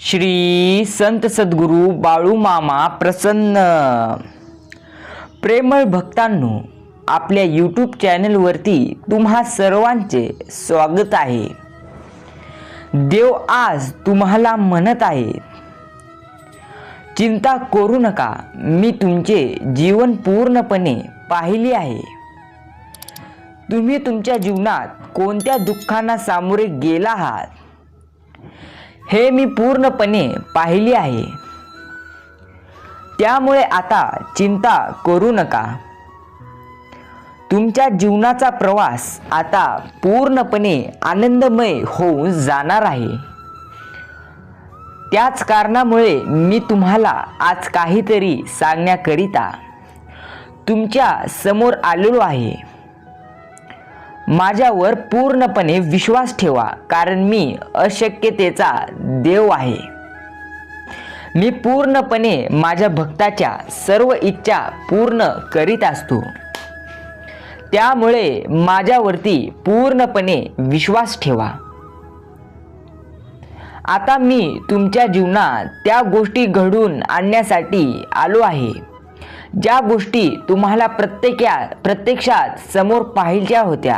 श्री संत सद्गुरू बाळूमामा प्रसन्न. प्रेमळ भक्तांनो आपल्या यूट्यूब चॅनलवरती तुम्हा सर्वांचे स्वागत आहे. देव आज तुम्हाला म्हणत आहे चिंता करू नका मी तुमचे जीवन पूर्णपणे पाहिले आहे. तुम्ही तुमच्या जीवनात कोणत्या दुःखांना सामोरे गेला आहात? हे मी पूर्णपणे पाहिले आहे. त्यामुळे आता चिंता करू नका. तुमच्या जीवनाचा प्रवास आता पूर्णपणे आनंदमय होऊन जाणार आहे. त्याच कारणामुळे मी तुम्हाला आज काहीतरी सांगण्याकरिता तुमच्यासमोर आलेलो आहे. माझ्यावर पूर्णपणे विश्वास ठेवा कारण मी अशक्यतेचा देव आहे. मी पूर्णपणे माझ्या भक्ताच्या सर्व इच्छा पूर्ण करीत असतो. त्यामुळे माझ्यावरती पूर्णपणे विश्वास ठेवा. आता मी तुमच्या जीवनात त्या गोष्टी घडून आणण्यासाठी आलो आहे. ज्या गोष्टी तुम्हाला प्रत्येका प्रत्यक्षात समोर पाहिल्या होत्या.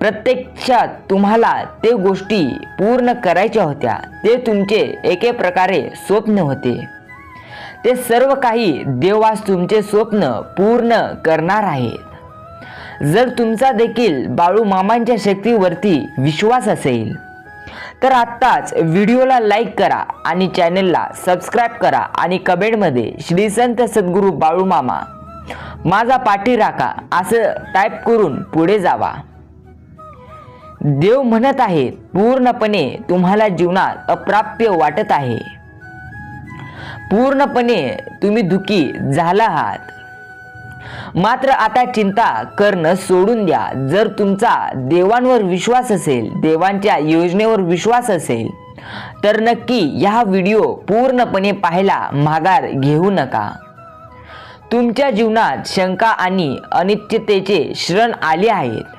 प्रत्यक्षात तुम्हाला ते गोष्टी पूर्ण करायच्या होत्या. ते तुमचे एके प्रकारे स्वप्न होते. ते सर्व काही देवास तुमचे स्वप्न पूर्ण करणार आहेत. जर तुमचा देखील बाळू मामांच्या शक्तीवरती विश्वास असेल तर आत्ताच व्हिडिओला लाईक करा आणि चॅनलला सबस्क्राईब करा आणि कमेंटमध्ये श्री संत सद्गुरू बाळू मामा माझा पाठी राखा असं टाईप करून पुढे जावा. देव म्हणत आहेत पूर्णपणे तुम्हाला जीवनात अप्राप्य वाटत आहे. पूर्णपणे तुम्ही दुखी झाला आहात. मात्र आता चिंता करणं सोडून द्या. जर तुमचा देवांवर विश्वास असेल देवांच्या योजनेवर विश्वास असेल तर नक्की ह्या व्हिडिओ पूर्णपणे पाहायला माघार घेऊ नका. तुमच्या जीवनात शंका आणि अनिश्चिततेचे शरण आले आहेत.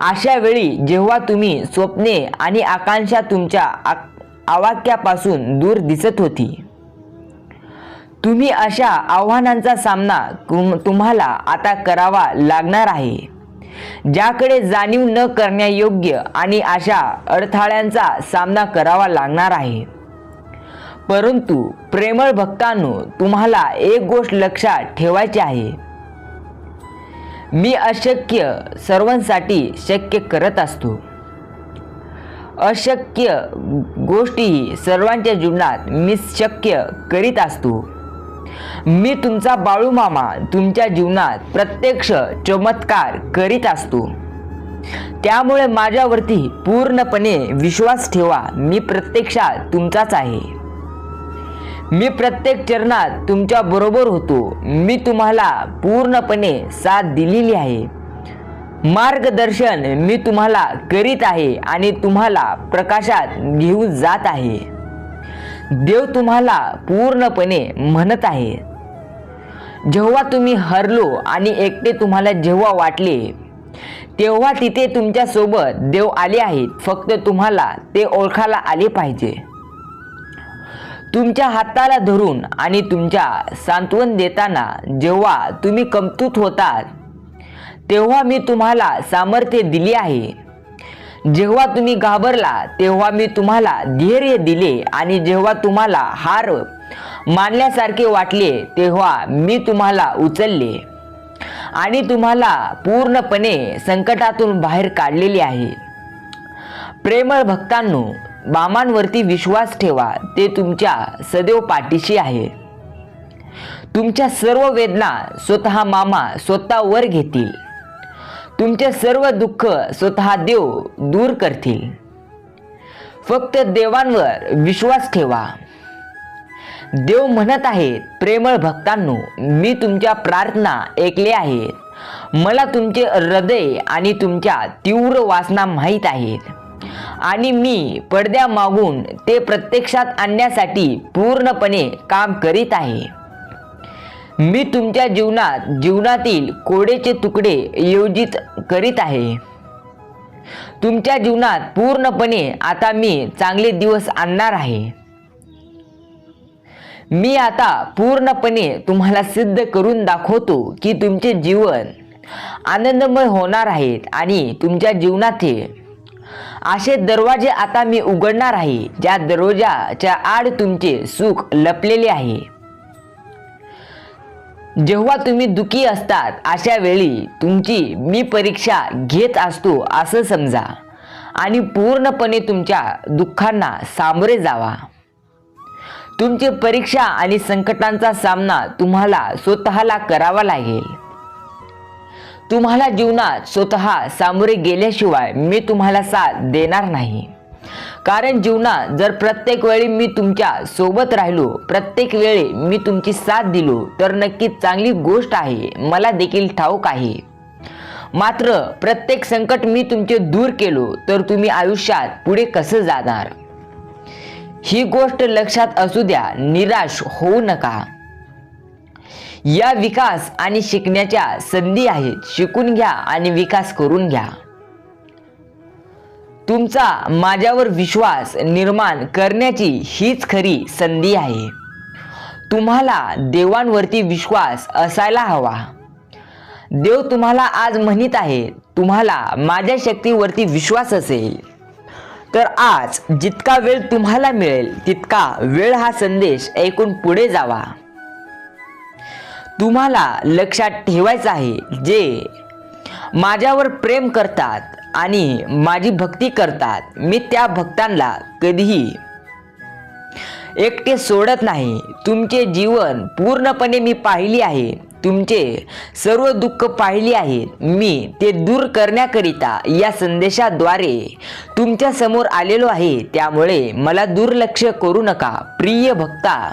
अशा वेळी जेव्हा तुम्ही स्वप्ने आणि आकांक्षा तुमच्या आवाक्यापासून दूर दिसत होती. तुम्ही अशा आव्हानांचा सामना तुम्हाला आता करावा लागणार आहे. ज्याकडे जाणीव न करण्यायोग्य आणि अशा अडथळ्यांचा सामना करावा लागणार आहे. परंतु प्रेमळ भक्तांनो तुम्हाला एक गोष्ट लक्षात ठेवायची आहे. मी अशक्य सर्वांसाठी शक्य करत असतो. अशक्य गोष्टीही सर्वांच्या जीवनात मी शक्य करीत असतो. मी तुमचा बाळू मामा तुमच्या जीवनात प्रत्यक्ष चमत्कार करीत असतो. त्यामुळे माझ्यावरती पूर्णपणे विश्वास ठेवा मी प्रत्यक्षात तुमचाच आहे. मी प्रत्येक चरणात तुमच्या बरोबर होतो. मी तुम्हाला पूर्णपणे साथ दिलेली आहे. मार्गदर्शन मी तुम्हाला करीत आहे आणि तुम्हाला प्रकाशात घेऊन जात आहे. देव तुम्हाला पूर्णपणे म्हणत आहे. जेव्हा तुम्ही हरलो आणि एकटे तुम्हाला जेव्हा वाटले तेव्हा तिथे तुमच्यासोबत देव आले आहेत. फक्त तुम्हाला ते ओळखायला आले पाहिजे. तुमच्या हाताला धरून आणि तुमच्या सांत्वन देताना जेव्हा तुम्ही कमतूत होता तेव्हा मी तुम्हाला सामर्थ्य दिले आहे. जेव्हा तुम्ही घाबरला तेव्हा मी तुम्हाला धैर्य दिले आणि जेव्हा तुम्हाला हार मानल्यासारखे वाटले तेव्हा मी तुम्हाला उचलले आणि तुम्हाला पूर्णपणे संकटातून बाहेर काढलेले आहे. प्रेमळ भक्तांनो मामांवरती विश्वास ठेवा. ते तुमच्या सदैव पाठीशी आहे. तुमच्या सर्व वेदना स्वतः मामा स्वतःवर घेतील. तुमचे सर्व दुःख स्वतः देव दूर करतील. फक्त देवांवर विश्वास ठेवा. देव म्हणत आहेत प्रेमळ भक्तांनो मी तुमच्या प्रार्थना ऐकले आहेत. मला तुमचे हृदय आणि तुमच्या तीव्र वासना माहीत आहेत. आणि मी पडद्यामागून ते प्रत्यक्षात आणण्यासाठी पूर्णपणे काम करीत आहे. मी तुमच्या जीवनात जीवनातील कोडेचे तुकडे योजित करीत आहे. तुमच्या जीवनात पूर्णपणे आता मी चांगले दिवस आणणार आहे. मी आता पूर्णपणे तुम्हाला सिद्ध करून दाखवतो की तुमचे जीवन आनंदमय होणार आहेत आणि तुमच्या जीवनात हे असे दरवाजे आता मी उघडणार आहे ज्या दरवाजाच्या आड तुमचे सुख लपलेले आहे. जेव्हा तुम्ही दुखी असतात अशा वेळी तुमची मी परीक्षा घेत असतो असं समजा. आणि पूर्णपणे तुमच्या दुःखांना सामोरे जावा. तुमची परीक्षा आणि संकटांचा सामना तुम्हाला स्वतःला करावा लागेल. तुम्हाला जीवनात स्वतः सामोरे गेल्याशिवाय मी तुम्हाला साथ देणार नाही. कारण जीवनात जर प्रत्येक वेळी मी तुमच्यासोबत राहिलो प्रत्येक वेळी मी तुमची साथ दिलो तर नक्कीच चांगली गोष्ट आहे मला देखील ठाऊक आहे. मात्र प्रत्येक संकट मी तुमचे दूर केलो तर तुम्ही आयुष्यात पुढे कसं जाणार? ही गोष्ट लक्षात असू द्या निराश होऊ नका. या विकास आणि शिकण्याच्या संधी आहेत. शिकून घ्या आणि विकास करून घ्या. तुमचा माझ्यावर विश्वास निर्माण करण्याची हीच खरी संधी आहे. तुम्हाला देवांवरती विश्वास असायला हवा. देव तुम्हाला आज म्हणत आहे तुम्हाला माझ्या शक्तीवरती विश्वास असेल. तर आज जितका वेळ तुम्हाला मिळेल तितका वेळ हा संदेश ऐकून पुढे जावा. तुम्हाला लक्षात ठेवायचं आहे जे माझ्यावर प्रेम करतात आणि माझी भक्ती करतात मी त्या भक्तांना कधीही एकटे सोडत नाही. तुमचे जीवन पूर्णपणे मी पाहिली आहे. तुमचे सर्व दुःख पाहिली आहेत मी ते दूर करण्याकरिता या संदेशाद्वारे तुमच्यासमोर आलेलो आहे. त्यामुळे मला दुर्लक्ष करू नका. प्रिय भक्ता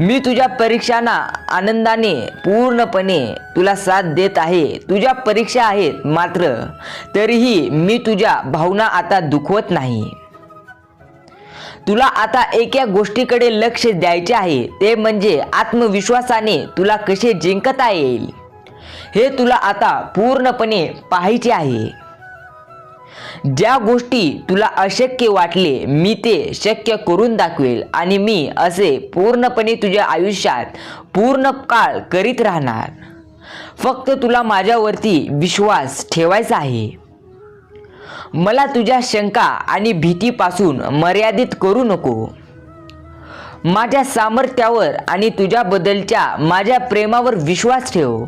मी तुझ्या परीक्षांना आनंदाने पूर्णपणे तुला साथ देत आहे. तुझ्या परीक्षा आहेत मात्र तरीही मी तुझ्या भावना आता दुखवत नाही. तुला आता एका गोष्टीकडे लक्ष द्यायचे आहे ते म्हणजे आत्मविश्वासाने तुला कसे जिंकता येईल? हे तुला आता पूर्णपणे पाहायचे आहे. ज्या गोष्टी तुला अशक्य वाटले मी ते शक्य करून दाखवेल आणि मी असे पूर्णपणे तुझ्या आयुष्यात पूर्ण काळ करीत राहणार. फक्त तुला माझ्यावरती विश्वास ठेवायचा आहे. मला तुझ्या शंका आणि भीतीपासून मर्यादित करू नको. माझ्या सामर्थ्यावर आणि तुझ्याबद्दलच्या माझ्या प्रेमावर विश्वास ठेव.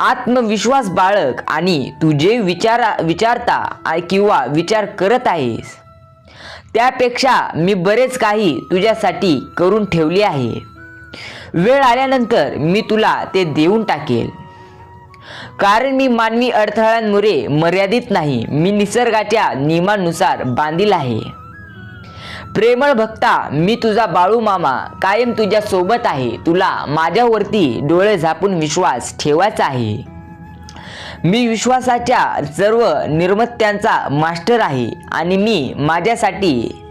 आत्मविश्वास बाळग आणि तू जे विचारा विचारता किंवा विचार करत आहेस. त्यापेक्षा मी बरेच काही तुझ्यासाठी करून ठेवले आहे. वेळ आल्यानंतर मी तुला ते देऊन टाकेल. कारण मी मानवी अडथळ्यांमुळे मर्यादित नाही. मी निसर्गाच्या नियमानुसार बांधील आहे. प्रेमळ भक्ता मी तुझा बाळू मामा कायम तुझ्या सोबत आहे. तुला माझ्यावरती डोळे झापून विश्वास ठेवायचा आहे. मी विश्वासाच्या सर्व निर्मत्यांचा मास्टर आहे आणि मी माझ्यासाठी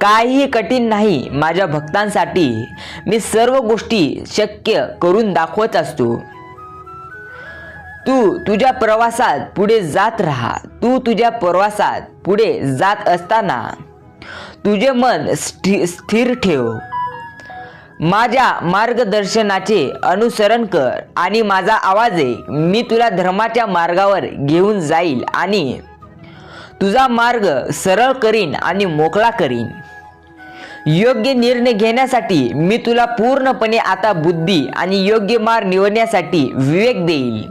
काहीही कठीण नाही माझ्या भक्तांसाठी. मी सर्व गोष्टी शक्य करून दाखवत असतो. तू तुझ्या प्रवासात पुढे जात राहा. तू तुझ्या प्रवासात पुढे जात असताना तुझे मन स्थि स्थिर ठेव. माझ्या मार्गदर्शनाचे अनुसरण कर आणि माझा आवाज आहे मी तुला धर्माच्या मार्गावर घेऊन जाईल आणि तुझा मार्ग सरळ करीन आणि मोकळा करीन. योग्य निर्णय घेण्यासाठी मी तुला पूर्णपणे आता बुद्धी आणि योग्य मार्ग निवडण्यासाठी विवेक देईल.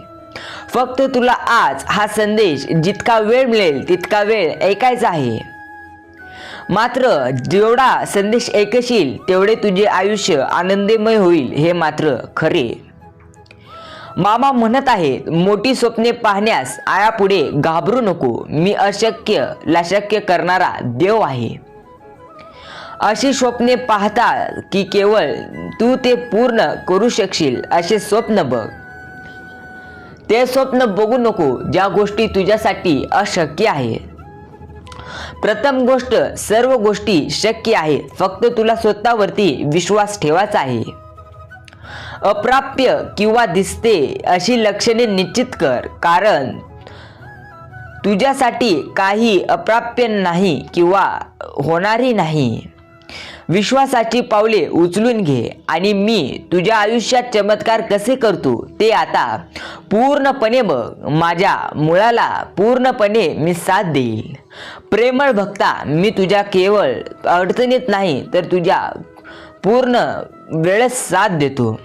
फक्त तुला आज हा संदेश जितका वेळ मिळेल तितका वेळ ऐकायचा आहे. मात्र जेवढा संदेश ऐकशील तेवढे तुझे आयुष्य आनंदमय होईल हे मात्र खरे. मामा म्हणत आहेत मोठी स्वप्ने पाहण्यास आयापुढे घाबरू नको. मी अशक्य ला शक्य करणारा देव आहे. अशी स्वप्ने पाहता की केवळ तू ते पूर्ण करू शकशील असे स्वप्न बघ. ते स्वप्न बघू नको ज्या गोष्टी तुझ्यासाठी अशक्य आहेत. प्रथम गोष्ट सर्व गोष्टी शक्य आहे. फक्त तुला स्वतःवरती विश्वास ठेवायचा आहे. अप्राप्य किंवा दिसते अशी लक्षणे निश्चित कर. कारण तुझ्यासाठी काही अप्राप्य नाही किंवा होणारही नाही. विश्वासाची पावले उचलून घे आणि मी तुझ्या आयुष्यात चमत्कार कसे करतो ते आता पूर्णपणे बघ. माझ्या मुळाला पूर्णपणे मी साथ देईल. प्रेमळ भक्ता मी तुझ्या केवळ अडचणीत नाही तर तुझ्या पूर्ण वेळेस साथ देतो.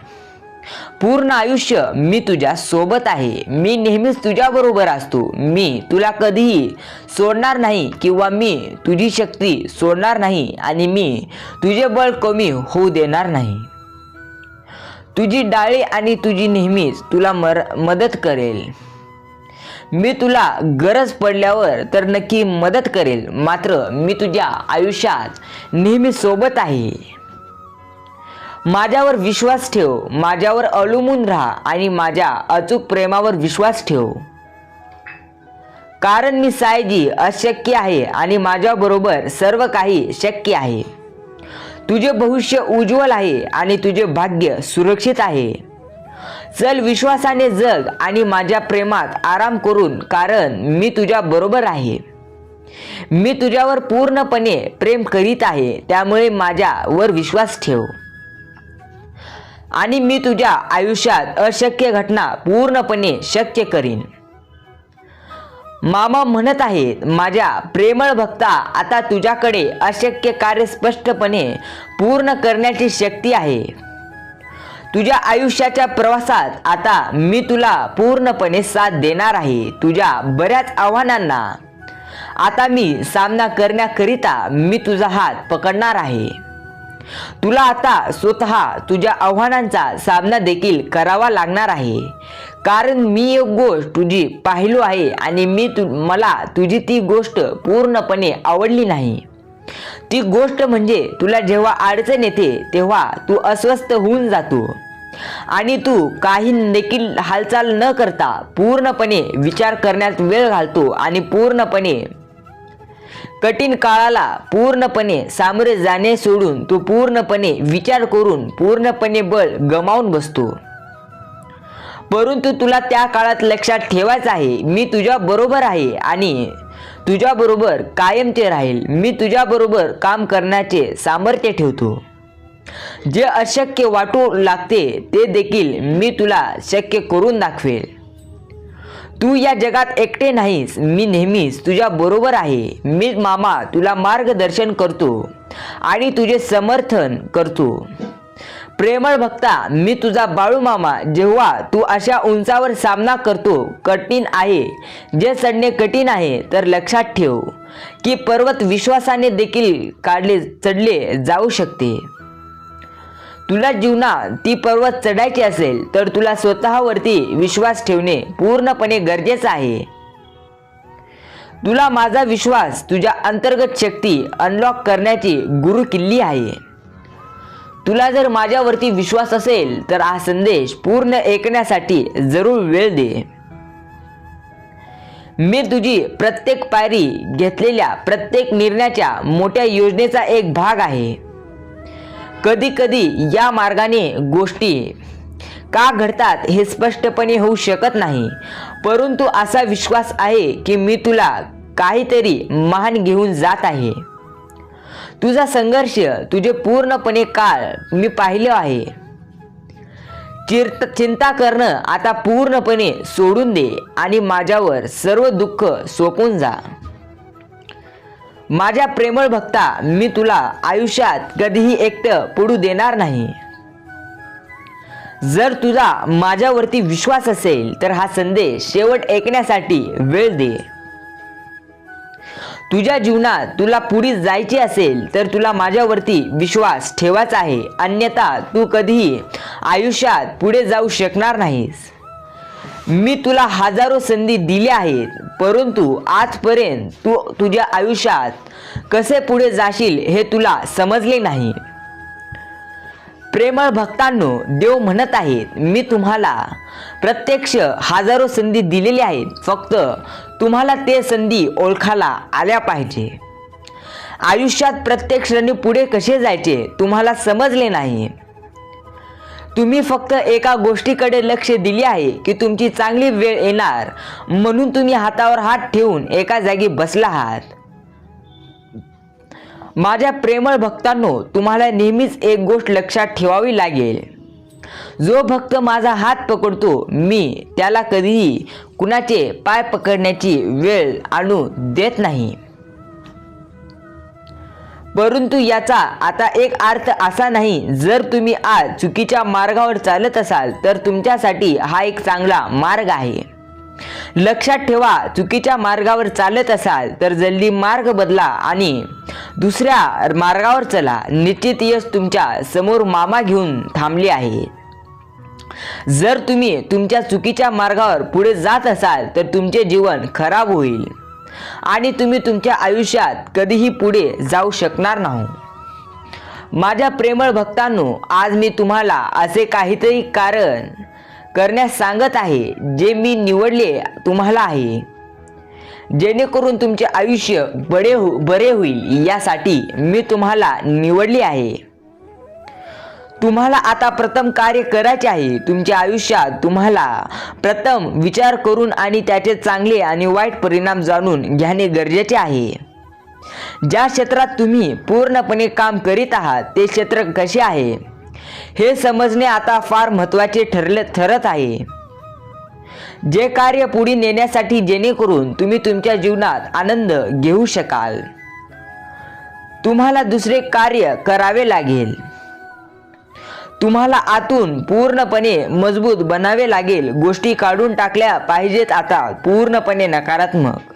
पूर्ण आयुष्य मी तुझ्या सोबत आहे. मी नेहमीच तुझ्याबरोबर असतो. मी तुला कधीही सोडणार नाही किंवा मी तुझी शक्ती सोडणार नाही आणि मी तुझे बळ कमी होऊ देणार नाही. तुझी डाळी आणि तुझी नेहमीच तुला मर मदत करेल. मी तुला गरज पडल्यावर तर नक्की मदत करेल. मात्र मी तुझ्या आयुष्यात नेहमी सोबत आहे. माझ्यावर विश्वास ठेव माझ्यावर अवलंबून राहा आणि माझ्या अचूक प्रेमावर विश्वास ठेव. कारण मी सायजी अशक्य आहे आणि माझ्याबरोबर सर्व काही शक्य आहे. तुझे भविष्य उज्ज्वल आहे आणि तुझे भाग्य सुरक्षित आहे. चल विश्वासाने जग आणि माझ्या प्रेमात आराम करून कारण मी तुझ्या बरोबर आहे. मी तुझ्यावर पूर्णपणे प्रेम करीत आहे त्यामुळे माझ्यावर विश्वास ठेव. आणि मी तुझ्या आयुष्यात अशक्य घटना पूर्णपणे शक्य करीन. मामा म्हणत आहेत माझ्या प्रेमळ भक्ता आता तुझ्याकडे अशक्य कार्य स्पष्टपणे पूर्ण करण्याची शक्ती आहे. तुझ्या आयुष्याच्या प्रवासात आता मी तुला पूर्णपणे साथ देणार आहे तुझ्या बऱ्याच आव्हानांना. आता मी सामना करण्याकरिता मी तुझा हात पकडणार आहे. तुला आता स्वतः तुझ्या आव्हानांचा सामना देखील करावा लागणार आहे. कारण मी एक गोष्ट तुझी पाहिलो आहे आणि मी तु मला तुझी ती गोष्ट पूर्णपणे आवडली नाही. ती गोष्ट म्हणजे तुला जेव्हा अडचण येते तेव्हा तू अस्वस्थ होऊन जातो. आणि तू काही देखील हालचाल न करता पूर्णपणे विचार करण्यात वेळ घालतो आणि पूर्णपणे कठीण काळाला पूर्णपणे सामोरे जाणे सोडून तू पूर्णपणे विचार करून पूर्णपणे बळ गमावून बसतो. परंतु तुला त्या काळात लक्षात ठेवायचं आहे मी तुझ्या बरोबर आहे आणि तुझ्या बरोबर कायमचे राहील. मी तुझ्या बरोबर काम करण्याचे सामर्थ्य ठेवतो. जे अशक्य वाटू लागते ते देखील मी तुला शक्य करून दाखवेल. तू या जगात एकटे नाहीस. मी नेहमीच तुझ्या बरोबर आहे. मी मामा तुला मार्गदर्शन करतो आणि तुझे समर्थन करतो. प्रेमळ भक्ता मी तुझा बाळू मामा. जेव्हा तू अशा उंचावर सामना करतो कठीण आहे. जे चढणे कठीण आहे तर लक्षात ठेव की पर्वत विश्वासाने देखील काढले चढले जाऊ शकते. तुला जीवनात ती पर्वत चढायची असेल तर तुला स्वतःवरती विश्वास ठेवणे पूर्णपणे गरजेचं आहे. तुला माझा विश्वास तुझ्या अंतर्गत शक्ती अनलॉक करण्याची गुरु किल्ली आहे. तुला जर माझ्यावरती विश्वास असेल तर हा संदेश पूर्ण ऐकण्यासाठी जरूर वेळ दे. मी तुझी प्रत्येक पायरी घेतलेल्या प्रत्येक निर्णयाच्या मोठ्या योजनेचा एक भाग आहे. कधी कधी या मार्गाने गोष्टी का घडतात हे स्पष्टपणे होऊ शकत नाही. परंतु असा विश्वास आहे की मी तुला काहीतरी महान घेऊन जात आहे. तुझा संघर्ष तुझे पूर्णपणे काळ मी पाहिलं आहे. चिरत चिंता करणं आता पूर्णपणे सोडून दे आणि माझ्यावर सर्व दुःख सोपून जा. माझ्या प्रेमळ भक्ता मी तुला आयुष्यात कधीही एकटं पडू देणार नाही. जर तुझा माझ्यावरती विश्वास असेल तर हा संदेश शेवट ऐकण्यासाठी वेळ दे. तुझ्या जीवनात तुला पुढे जायचे असेल तर तुला माझ्यावरती विश्वास ठेवाच आहे. अन्यथा तू कधीही आयुष्यात पुढे जाऊ शकणार नाहीस. मी तुला हजारो संधी दिल्या आहेत परंतु आजपर्यंत तू तुझ्या आयुष्यात कसे पुढे जाशील हे तुला समजले नाही. प्रेमळ भक्तांनो देव म्हणत आहेत मी तुम्हाला प्रत्यक्ष हजारो संधी दिलेल्या आहेत फक्त तुम्हाला ते संधी ओळखायला आल्या पाहिजे. आयुष्यात प्रत्येक क्षणी पुढे कसे जायचे तुम्हाला समजले नाही. तुम्ही फक्त एका गोष्टीकडे लक्ष दिले आहे की तुमची चांगली वेळ येणार. म्हणून तुम्ही हातावर हात ठेवून एका जागी बसला आहात. माझ्या प्रेमळ भक्तांनो तुम्हाला नेहमीच एक गोष्ट लक्षात ठेवावी लागेल. जो भक्त माझा हात पकडतो मी त्याला कधीही कुणाचे पाय पकडण्याची वेळ आणू देत नाही. परंतु याचा आता एक अर्थ असा नाही जर तुम्ही आज चुकीच्या मार्गावर चालत असाल तर तुमच्यासाठी हा एक चांगला मार्ग आहे. लक्षात ठेवा चुकीच्या मार्गावर चालत असाल तर जल्दी मार्ग बदला आणि दुसऱ्या मार्गावर चला. निश्चित यश तुमच्यासमोर मामा घेऊन थांबले आहे. जर तुम्ही तुमच्या चुकीच्या मार्गावर पुढे जात असाल तर तुमचे जीवन खराब होईल. आणि तुम्ही तुमच्या आयुष्यात कधीही पुढे जाऊ शकणार नाही. माझ्या प्रेमळ भक्तांनो आज मी तुम्हाला असे काहीतरी कारण करण्यास सांगत आहे जे मी निवडले तुम्हाला आहे. जेणेकरून तुमचे आयुष्य बडे हो बरे होईल यासाठी मी तुम्हाला निवडले आहे. तुम्हाला आता प्रथम कार्य करायचे आहे. तुमच्या आयुष्यात तुम्हाला प्रथम विचार करून आणि त्याचे चांगले आणि वाईट परिणाम जाणून घेणे गरजेचे आहे. ज्या क्षेत्रात तुम्ही पूर्णपणे काम करीत आहात ते क्षेत्र कसे आहे? हे समजणे आता फार महत्त्वाचे ठरले ठरत आहे. जे कार्य पुढे नेण्यासाठी जेणेकरून तुम्ही तुमच्या जीवनात आनंद घेऊ शकाल. तुम्हाला दुसरे कार्य करावे लागेल. तुम्हाला आतून पूर्णपणे मजबूत बनावे लागेल. गोष्टी काढून टाकल्या पाहिजेत आता. पूर्णपणे नकारात्मक.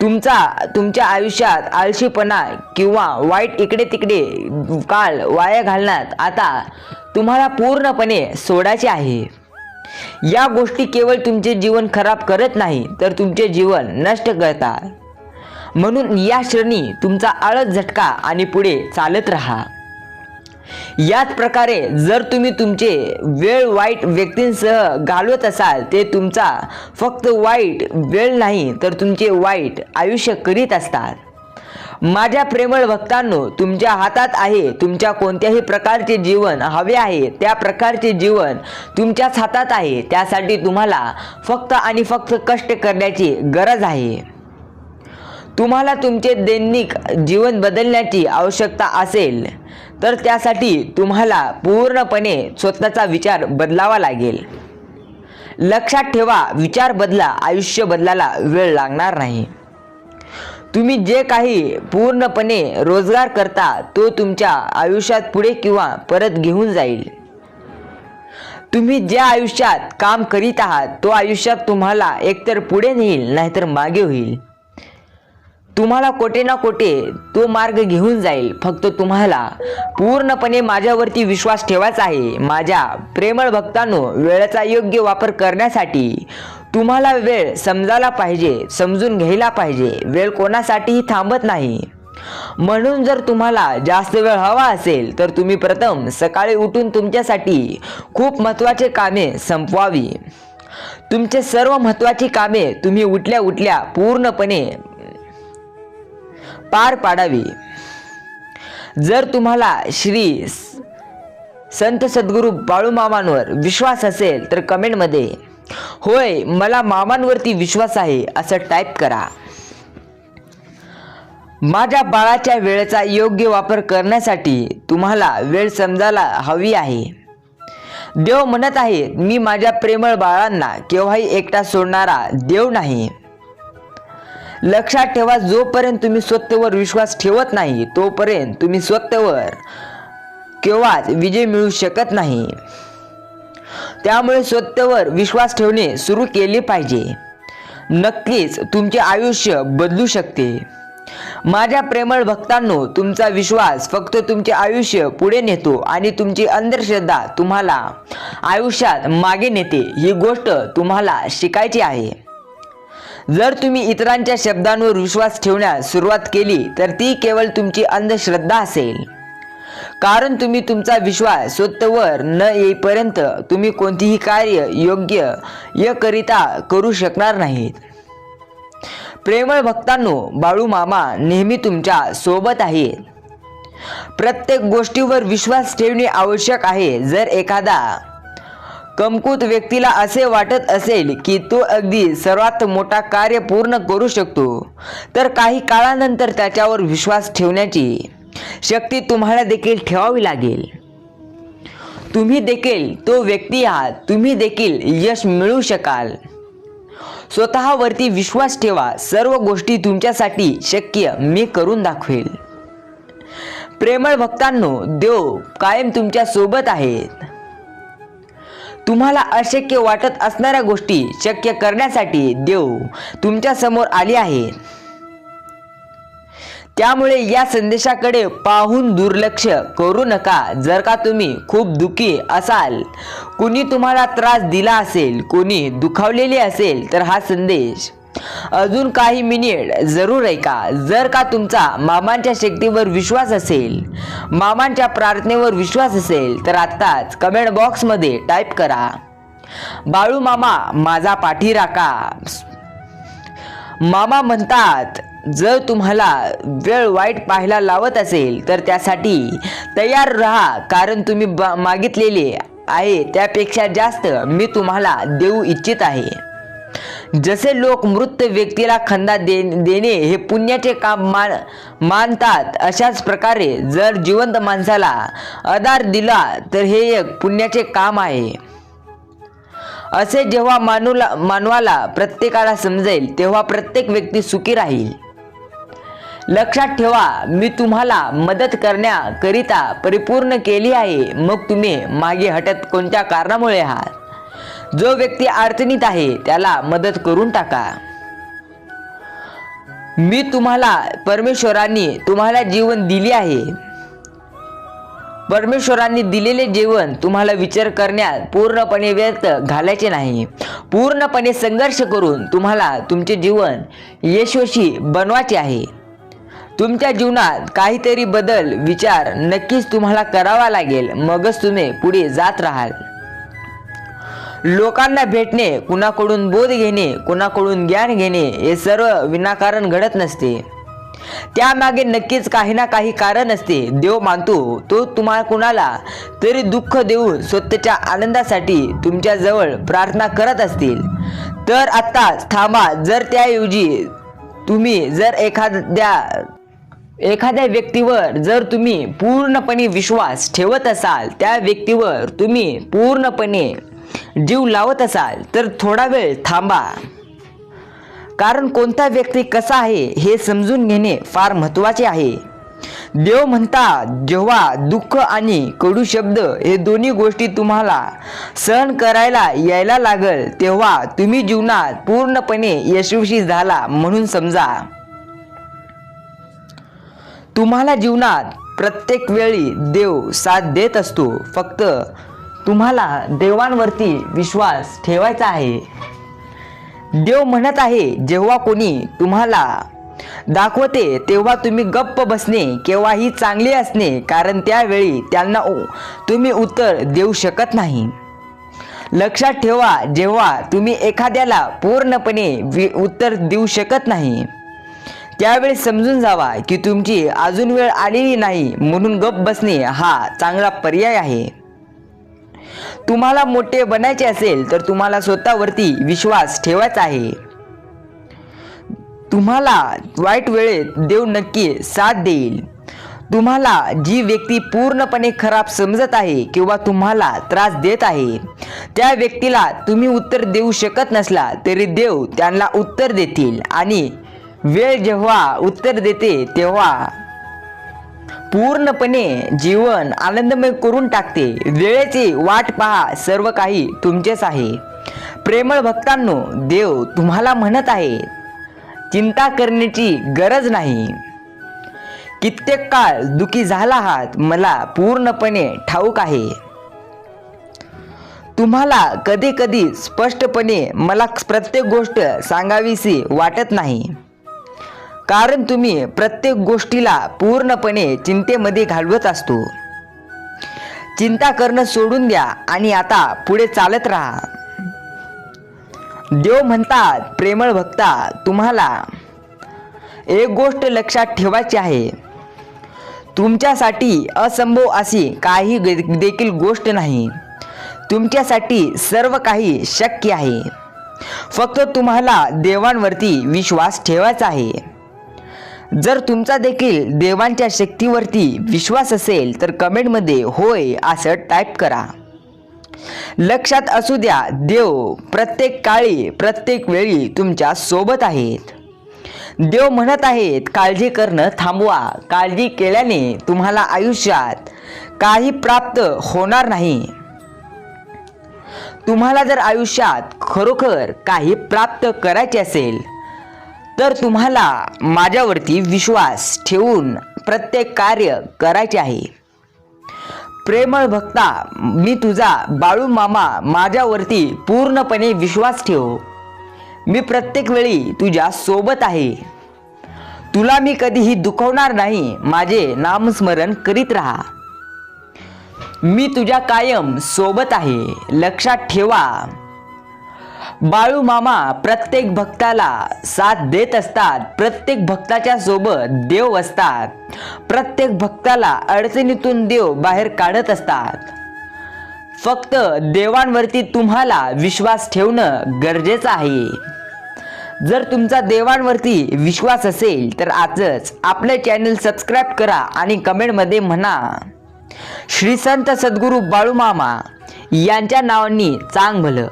तुमचा तुमच्या आयुष्यात आळशीपणा किंवा वाईट इकडे तिकडे काळ वाया घालण्यात आता तुम्हाला पूर्णपणे सोडायचे आहे. या गोष्टी केवळ तुमचे जीवन खराब करत नाही तर तुमचे जीवन नष्ट करतात. म्हणून या क्षणी तुमचा आळस झटका आणि पुढे चालत राहा. याच प्रकारे जर तुम्ही तुमचे वेळ वाईट व्यक्तींसह घालवत असाल ते तुमचा फक्त वाईट वेळ नाही तर तुमचे वाईट आयुष्य करीत असतात. माझ्या प्रेमळ भक्तांनो तुमच्या हातात आहे तुमच्या कोणत्याही प्रकारचे जीवन हवे आहे त्या प्रकारचे जीवन तुमच्याच हातात आहे त्यासाठी तुम्हाला फक्त आणि फक्त कष्ट करण्याची गरज आहे. तुम्हाला तुमचे दैनिक जीवन बदलण्याची आवश्यकता असेल. तर त्यासाठी तुम्हाला पूर्णपणे स्वतःचा विचार बदलावा लागेल. लक्षात ठेवा विचार बदला आयुष्य बदलायला वेळ लागणार नाही. तुम्ही जे काही पूर्णपणे रोजगार करता तो तुमच्या आयुष्यात पुढे किंवा परत घेऊन जाईल. तुम्ही ज्या आयुष्यात काम करीत आहात तो आयुष्यात तुम्हाला एकतर पुढे नेईल नाहीतर मागे होईल. तुम्हाला कोठे ना कोठे तो मार्ग घेऊन जाईल. फक्त तुम्हाला पूर्णपणे माझ्यावरती विश्वास ठेवायचा आहे. माझ्या प्रेमळ भक्तांनो वेळेचा योग्य वापर करण्यासाठी तुम्हाला वेळ समजायला पाहिजे समजून घ्यायला पाहिजे. वेळ कोणासाठीही थांबत नाही. म्हणून जर तुम्हाला जास्त वेळ हवा असेल तर तुम्ही प्रथम सकाळी उठून तुमच्यासाठी खूप महत्त्वाचे कामे संपवावी. तुमचे सर्व महत्त्वाची कामे तुम्ही उठल्या उठल्या पूर्णपणे पार पाडावी. जर तुम्हाला श्री संत सद्गुरू बाळूमामांवर विश्वास असेल तर कमेंटमध्ये होय मला मामांवरती विश्वास आहे असं टाईप करा. माझ्या बाळाच्या वेळेचा योग्य वापर करण्यासाठी तुम्हाला वेळ समजायला हवी आहे. देव म्हणत आहे मी माझ्या प्रेमळ बाळांना केव्हाही एकटा सोडणारा देव नाही. लक्षात ठेवा जोपर्यंत तुम्ही स्वतःवर विश्वास ठेवत नाही तोपर्यंत तुम्ही स्वतःवर केव्हाच विजय मिळू शकत नाही. त्यामुळे स्वतःवर विश्वास ठेवणे सुरू केले पाहिजे. नक्कीच तुमचे आयुष्य बदलू शकते. माझ्या प्रेमळ भक्तांनो तुमचा विश्वास फक्त तुमचे आयुष्य पुढे नेतो आणि तुमची अंधश्रद्धा तुम्हाला आयुष्यात मागे नेते ही गोष्ट तुम्हाला शिकायची आहे. जर तुम्ही इतरांच्या शब्दांवर विश्वास ठेवण्यास सुरुवात केली तर ती केवळ तुमची अंधश्रद्धा असेल. कारण तुम्ही तुमचा विश्वास स्वतःवर न येईपर्यंत तुम्ही कोणतीही कार्य योग्य यकरिता करू शकणार नाहीत. प्रेमळ भक्तांनो बाळू मामा नेहमी तुमच्यासोबत आहेत. प्रत्येक गोष्टीवर विश्वास ठेवणे आवश्यक आहे. जर एखादा कमकुत व्यक्तीला असे वाटत असेल की तो अगदी सर्वात मोठा कार्य पूर्ण करू शकतो. तर काही काळानंतर त्याच्यावर विश्वास ठेवण्याची शक्ती तुम्हाला देखील ठेवावी लागेल. तुम्ही देखील तो व्यक्ती आहात. तुम्ही देखील यश मिळवू शकाल. स्वतःवरती विश्वास ठेवा. सर्व गोष्टी तुमच्यासाठी शक्य मी करून दाखवेल. प्रेमळ भक्तांनो देव कायम तुमच्यासोबत आहेत. तुम्हाला अशक्य वाटत असणाऱ्या गोष्टी शक्य करण्यासाठी देव तुमच्यासमोर आली आहे. त्यामुळे या संदेशाकडे पाहून दुर्लक्ष करू नका. जर का तुम्ही खूप दुखी असाल कुणी तुम्हाला त्रास दिला असेल कोणी दुखावलेले असेल तर हा संदेश अजून काही मिनिट जरूर ऐका. जर का तुमचा मामांच्या शक्तीवर विश्वास असेल मामांच्या प्रार्थनेवर विश्वास असेल तर आत्ताच कमेंट बॉक्समध्ये टाईप करा. बाळू मामा माझा पाठी राखा. मामा म्हणतात जर तुम्हाला वेळ वाईट पाहायला लावत असेल तर त्यासाठी तयार राहा कारण तुम्ही ब- मागितलेले आहे त्यापेक्षा जास्त मी तुम्हाला देऊ इच्छित आहे. जसे लोक मृत व्यक्तीला खंदा दे देणे हे पुण्याचे काम मान मानतात अशाच प्रकारे जर जिवंत माणसाला आधार दिला तर हे एक पुण्याचे काम आहे. असे जेव्हा मानूला मानवाला प्रत्येकाला समजेल तेव्हा प्रत्येक व्यक्ती सुखी राहील. लक्षात ठेवा मी तुम्हाला मदत करण्याकरिता परिपूर्ण केली आहे मग तुम्ही मागे हटत कोणत्या कारणामुळे आहात? जो व्यक्ती अडचणीत आहे त्याला मदत करून टाका. मी तुम्हाला परमेश्वरांनी तुम्हाला जीवन दिले आहे. परमेश्वरांनी दिलेले जीवन तुम्हाला विचार करण्यात पूर्णपणे व्यर्थ घालायचे नाही. पूर्णपणे संघर्ष करून तुम्हाला तुमचे जीवन यशस्वी बनवायचे आहे. तुमच्या जीवनात काहीतरी बदल विचार नक्कीच तुम्हाला करावा लागेल. मगच तुम्ही पुढे जात राहाल. लोकांना भेटणे कुणाकडून बोध घेणे कुणाकडून ज्ञान घेणे हे सर्व विनाकारण घडत नसते. त्यामागे नक्कीच काही ना काही कारण असते. देव मानतो तो तुम्हाला कुणाला तरी दुःख देऊन स्वतःच्या आनंदासाठी तुमच्या जवळ प्रार्थना करत असतील. तर आत्ताच थांबा जर त्याऐवजी तुम्ही जर एखाद्या एखाद्या व्यक्तीवर जर तुम्ही पूर्णपणे विश्वास ठेवत असाल त्या व्यक्तीवर तुम्ही पूर्णपणे जीव लावत असाल तर थोडा वेळ थांबा. कारण कोणता व्यक्ती कसा आहे हे समजून घेणे फार महत्त्वाचे आहे. देव म्हणतात जेव्हा दुःख आणि कडू शब्द हे दोन्ही गोष्टी तुम्हाला सहन करायला यायला लागल तेव्हा तुम्ही जीवनात पूर्णपणे यशस्वी झाला म्हणून समजा. तुम्हाला जीवनात प्रत्येक वेळी देव साथ देत असतो फक्त तुम्हाला देवांवरती विश्वास ठेवायचा आहे. देव म्हणत आहे जेव्हा कोणी तुम्हाला दाखवते तेव्हा तुम्ही गप्प बसणे केव्हाही चांगले असणे कारण त्यावेळी त्यांना तुम्ही उत्तर देऊ शकत नाही. लक्षात ठेवा जेव्हा तुम्ही एखाद्याला पूर्णपणे वि- उत्तर देऊ शकत नाही त्यावेळी समजून जावा की तुमची अजून वेळ आलेली नाही म्हणून गप बसणे हा चांगला पर्याय आहे. तुम्हाला मोठे बनायचे असेल तर तुम्हाला स्वतःवरती विश्वास ठेवायचा आहे. तुम्हाला वाईट वेळेत देव नक्की साथ देईल. तुम्हाला जी व्यक्ती पूर्णपणे खराब समजत आहे किंवा तुम्हाला त्रास देत आहे त्या व्यक्तीला तुम्ही उत्तर देऊ शकत नसला तरी देव त्यांना उत्तर देतील आणि वेळ जेव्हा उत्तर देते तेव्हा पूर्णपणे जीवन आनंदमय करून टाकते. वेळेची वाट पहा सर्व काही तुमचेच आहे. प्रेमळ भक्तांनो देव तुम्हाला म्हणत आहे चिंता करण्याची गरज नाही. कित्येक काळ दुखी झाला आहात मला पूर्णपणे ठाऊक आहे. तुम्हाला कधी कधी स्पष्टपणे मला प्रत्येक गोष्ट सांगावीशी वाटत नाही. कारण तुम्ही प्रत्येक गोष्टीला पूर्णपणे चिंतेमध्ये घालवत असतो. चिंता करणं सोडून द्या आणि आता पुढे चालत राहा. देव म्हणतात प्रेमळ भक्ता तुम्हाला एक गोष्ट लक्षात ठेवायची आहे. तुमच्यासाठी असंभव अशी काही देखील गोष्ट नाही. तुमच्यासाठी सर्व काही शक्य आहे. फक्त तुम्हाला देवांवरती विश्वास ठेवायचा आहे. जर तुमचा देखील देवांच्या शक्तीवरती विश्वास असेल तर कमेंटमध्ये होय असं टाईप करा. लक्षात असू द्या देव प्रत्येक काळी प्रत्येक वेळी तुमच्यासोबत आहेत. देव म्हणत आहेत काळजी करणं थांबवा. काळजी केल्याने तुम्हाला आयुष्यात काही प्राप्त होणार नाही. तुम्हाला जर आयुष्यात खरोखर काही प्राप्त करायचे असेल तर तुम्हाला माझ्यावरती विश्वास ठेवून प्रत्येक कार्य करायचे आहे. प्रेमळ भक्ता मी तुझा बाळू मामा माझ्यावरती पूर्णपणे विश्वास ठेव. मी प्रत्येक वेळी तुझ्या सोबत आहे. तुला मी कधीही दुखवणार नाही माझे नामस्मरण करीत राहा. मी तुझ्या कायम सोबत आहे लक्षात ठेवा. बाळू मामा प्रत्येक भक्ताला साथ देत असतात. प्रत्येक भक्ताच्या सोबत देव असतात. प्रत्येक भक्ताला अडचणीतून देव बाहेर काढत असतात. फक्त देवांवरती तुम्हाला विश्वास ठेवणं गरजेचं आहे. जर तुमचा देवांवरती विश्वास असेल तर आजच आपलं चॅनल सबस्क्राईब करा आणि कमेंटमध्ये म्हणा श्री संत सद्गुरू बाळूमामा यांच्या नावांनी चांग भलं